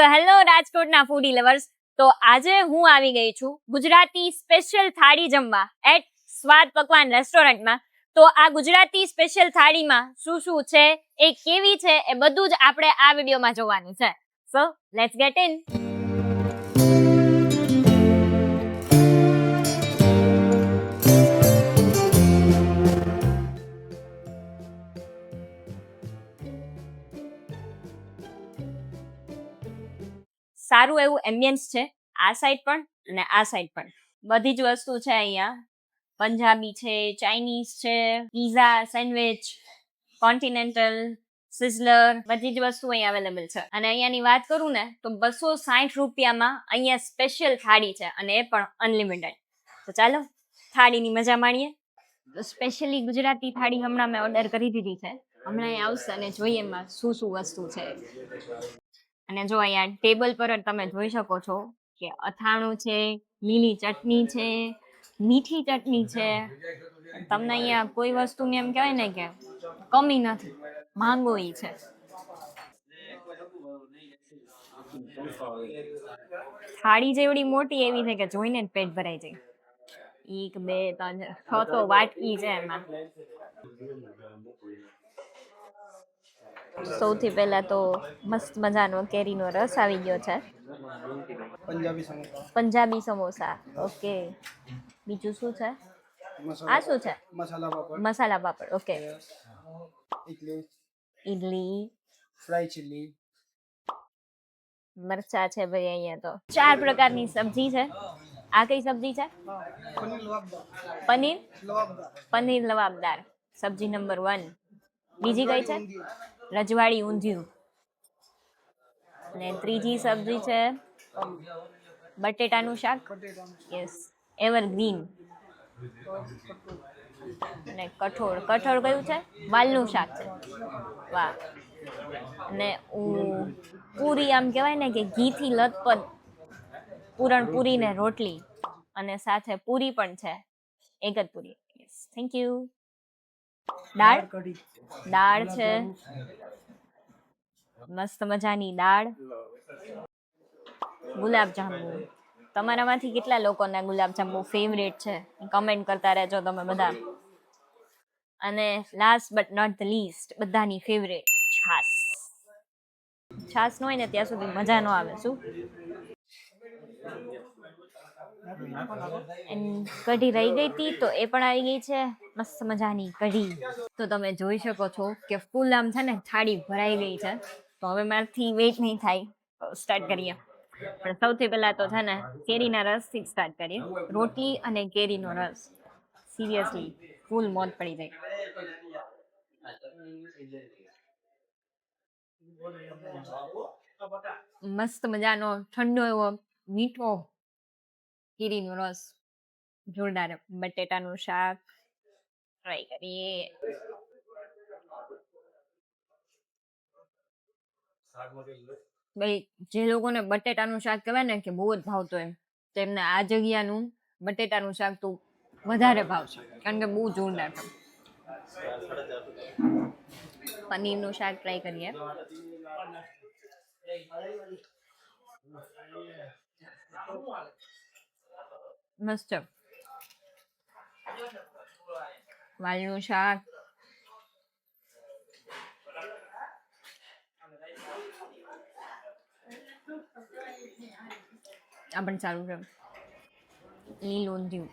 So hello રાજકોટના ફૂડી lovers તો આજે હું આવી ગઈ છું ગુજરાતી સ્પેશિયલ થાળી જમવા એટ સ્વાદ પકવાન રેસ્ટોરન્ટમાં તો આ ગુજરાતી સ્પેશિયલ થાળીમાં શું શું છે, એ કેવી છે, એ બધું જ આપણે આ વિડીયોમાં જોવાનું છે. સો લેટ્સ ગેટ ઇન સારું એવું એમ્બિયન્સ છે, આ સાઈડ પણ અને આ સાઈડ પણ. બધી જ વસ્તુ છે અહીંયા. પંજાબી છે ચાઇનીઝ છે પીઝા સેન્ડવિચ કોન્ટિનેન્ટલ સિઝલર બધી જ વસ્તુ અહીંયા અવેલેબલ છે. અને અહીંયાની વાત કરું ને, તો બસો સાઠ રૂપિયામાં અહીંયા સ્પેશિયલ થાળી છે અને એ પણ અનલિમિટેડ તો ચાલો, થાળીની મજા માણીએ. સ્પેશિયલી ગુજરાતી થાળી હમણાં મેં ઓર્ડર કરી દીધી છે. હમણાં આવશે અને જોઈએ એમાં શું શું વસ્તુ છે. અને જો અહીંયા ટેબલ પર જ તમે જોઈ શકો છો કે અથાણું છે લીલી ચટણી છે, મીઠી ચટણી છે. તમને અહીંયા કોઈ વસ્તુની એમ કહેવાય ને કે કમી નથી, માંગો ઈ છે. થાળી જેવડી મોટી એવી છે કે જોઈને જ પેટ ભરાઈ જાય. એક, બે, ત્રણ, છ તો વાટકી છે એમાં. સૌથી પહેલા તો મસ્ત મજાનો કેરીનો રસ આવી ગયો છે. પંજાબી સમોસા. પંજાબી સમોસા. ઓકે. બીજું શું છે? આ શું છે? Masala papad. Masala papad. Okay. Idli idli. Fry chilli. મરચા છે ભાઈ અહીંયા તો. ચાર પ્રકારની સબ્જી છે. આ કઈ સબ્જી છે? પનીર પનીર? પનીર લવાબદાર. સબ્જી નંબર વન. બીજી કઈ છે? રજવાડી ઊંધિયું. અને ત્રીજી સબ્જી છે બટેટાનું શાક. યસ યસ એવરગ્રીન અને કઠોળ. કઠોળ કયું છે? વાલનું શાક છે. વાહ. અને પૂરી આમ કહેવાય ને કે ઘીથી લથપથ પૂરણ પૂરી ને રોટલી. અને સાથે પૂરી પણ છે. એક જ પૂરી. યસ થેન્ક યુ દાળ? દાળ છે. મસ્ત મજાની દાળ. ગુલાબ જાંબુ. તમારામાંથી કેટલા લોકોના ગુલાબ જાંબુ ફેવરેટ છે? કમેન્ટ કરતા રહેજો તમે બધા. અને last but not the least બધાની ફેવરેટ છાસ છાસ ન હોય ને ત્યાં સુધી મજા ન આવે શું? કઢી રહી ગઈ હતી તો એ પણ આવી ગઈ છે. મસ્ત મજાની કઢી. તો તમે જોઈ શકો છો કે ફૂલ આમ છે ને થાળી ભરાઈ ગઈ છે. તો હવે મારાથી વેઇટ નહીં થાય. સ્ટાર્ટ કરીએ. પણ સૌથી પહેલા તો છે ને કેરીના રસથી સ્ટાર્ટ કરીએ. રોટલી અને કેરીનો રસ. સિરિયસલી ફૂલ મોત પડી જાય. મસ્ત મજાનો ઠંડો એવો મીઠો. કેરીનો રસ જોરદાર બટેટાનું શાક ટ્રાય કરીએ. ભાઈ, જે લોકોને બટેટાનું શાક કહેવાય ને કે બહુ જ ભાવતો એમ, તેમને આ જગ્યાનું બટેટાનું શાક તો વધારે ભાવશે, કારણ કે બહુ જોરદાર છે પનીરનું શાક ટ્રાય કરીએ. મસ્ત વાલનું શાક આ સારું છે લીલું ઊંધિયું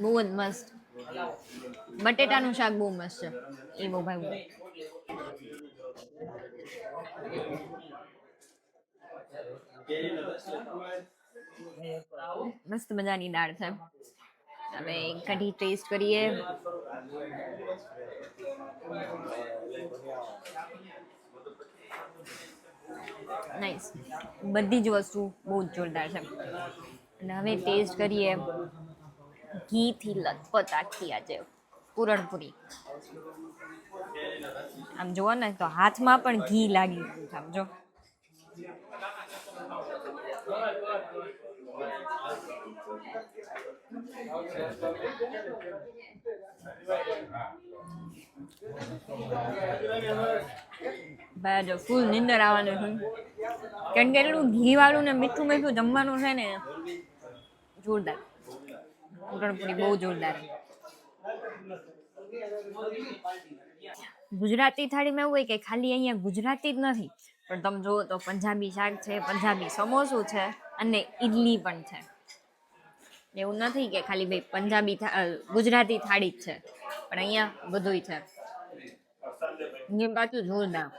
બહુ જ મસ્ત. બટેટાનું શાક બહુ મસ્ત છે. એ બહુ ભાવ્યું. મસ્ત મજાની દાળ છે. હવે કઢી ટેસ્ટ કરીએ. નાઈસ બધી જ વસ્તુ બહુ જ જોરદાર છે. અને હવે ટેસ્ટ કરીએ ઘીથી લથપથ આખી આજે. પૂરણપૂરી. આમ જુઓ ને, તો હાથમાં પણ ઘી લાગી છે, આમ ફૂલ નીંદર આવવાનું છે. કારણ કે એટલું ઘી વાળું ને મીઠું મીઠું જમવાનું છે ને, જોરદાર. પૂરણપૂરી બહુ જોરદાર. ગુજરાતી થાળીમાં એવું હોય કે ખાલી અહીંયા ગુજરાતી જ નથી. પણ તમે જુઓ તો પંજાબી શાક છે, પંજાબી સમોસું છે અને ઈડલી પણ છે. એવું નથી કે ખાલી ભાઈ પંજાબી ગુજરાતી થાળી જ છે. પણ અહીંયા બધુંય છે. પાછું પાછું જોરદાર.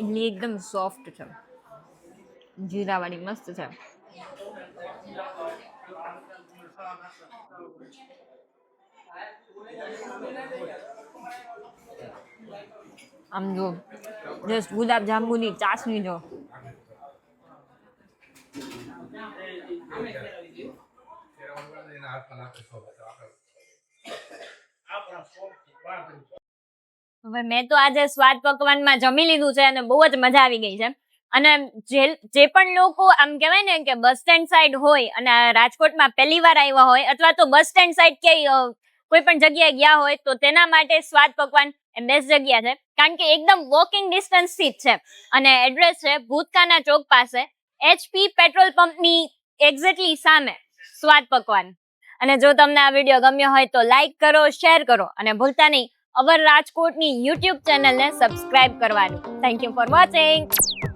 ઇડલી એકદમ સોફ્ટ છે. જીરાવાળી મસ્ત છે. આમ જો, જસ્ટ ગુલાબ જાંબુની ચાસણી જો. હવે મેં તો આજે સ્વાદ પકવાનમાં જમી લીધું છે અને બહુ જ મજા આવી ગઈ છે. અને જે જે પણ લોકો આમ કહેવાય ને કે બસ સ્ટેન્ડ સાઈડ હોય અને રાજકોટમાં પહેલી વાર આવ્યા હોય અથવા તો બસ સ્ટેન્ડ સાઈડ કે કોઈ પણ જગ્યાએ ગયા હોય તો તેના માટે સ્વાદ પકવાન એ બેસ્ટ જગ્યા છે. કારણ કે એકદમ વોકિંગ ડિસ્ટન્સથી જ છે. અને એડ્રેસ છે ભૂતકાના ચોક પાસે એચપી પેટ્રોલ પંપની એક્ઝેક્ટલી સામે સ્વાદ પકવાન. અને જો તમને આ વીડિયો ગમ્યો હોય તો લાઈક કરો શેર કરો અને ભૂલતા નહીં. અવર રાજકોટની યુટ્યુબ ચેનલને સબસ્ક્રાઇબ કરવાનું. થેન્ક યુ ફોર વોચિંગ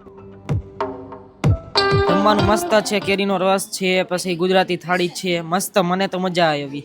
જમવાનું મસ્ત છે કેરીનો રસ છે પછી ગુજરાતી થાળી છે. મસ્ત મને તો મજા આવી.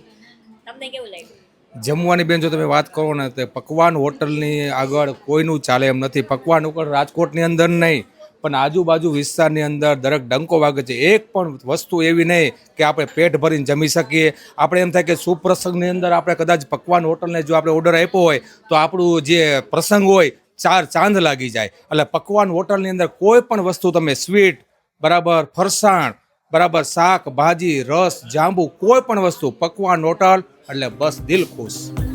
તમને કેવું લાગ્યું? જમવાની બેન જો તમે વાત કરો ને તો પકવાન હોટલની આગળ કોઈનું ચાલે એમ નથી. પકવાન ઉપર રાજકોટની અંદર નહીં પણ આજુબાજુ વિસ્તારની અંદર દરેક ડંકો વાગે છે. એક પણ વસ્તુ એવી નહીં કે આપણે પેટ ભરીને જમી શકીએ. આપણે એમ થાય કે સુપ્રસંગની અંદર આપણે કદાચ પકવાન હોટલને જો આપણે ઓર્ડર આપ્યો હોય તો આપણું જે પ્રસંગ હોય ચાર ચાંદ લાગી જાય. એટલે પકવાન હોટલની અંદર કોઈ પણ વસ્તુ તમે સ્વીટ બરાબર ફરસાણ, બરાબર શાક, ભાજી, રસ, જાંબુ, કોઈ પણ વસ્તુ, પકવાન, હોટલ, એટલે બસ દિલ ખુશ.